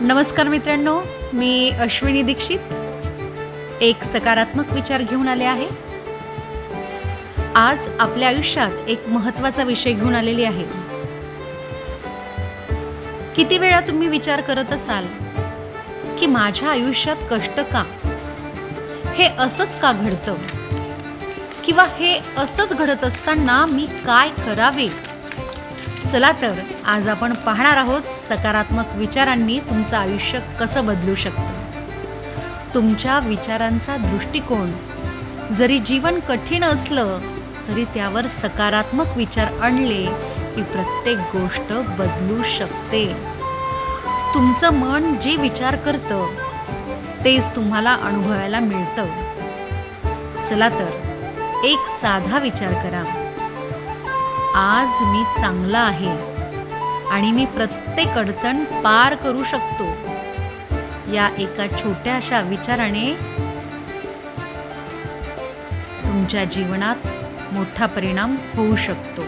नमस्कार मित्रांनो मी अश्विनी दीक्षित. एक सकारात्मक विचार घेऊन आले आहे. आज आपल्या आयुष्यात एक महत्त्वाचा विषय घेऊन आलेली आहे. किती वेळा तुम्ही विचार करत असाल की माझ्या आयुष्यात कष्ट का? हे असंच का घडतं? किंवा हे असंच घडत असताना मी काय करावे? चला तर आज आपण पाहणार आहोत सकारात्मक विचारांनी तुमचं आयुष्य कसं बदलू शकतं. तुमच्या विचारांचा दृष्टिकोन जरी जीवन कठीण असलं तरी त्यावर सकारात्मक विचार आणले की प्रत्येक गोष्ट बदलू शकते. तुमचं मन जे विचार करतं तेच तुम्हाला अनुभवायला मिळतं. चला तर एक साधा विचार करा. आज मी चांगला आहे आणि मी प्रत्येक अडचण पार करू शकतो. या एका छोट्याशा विचाराने तुमच्या जीवनात मोठा परिणाम होऊ शकतो.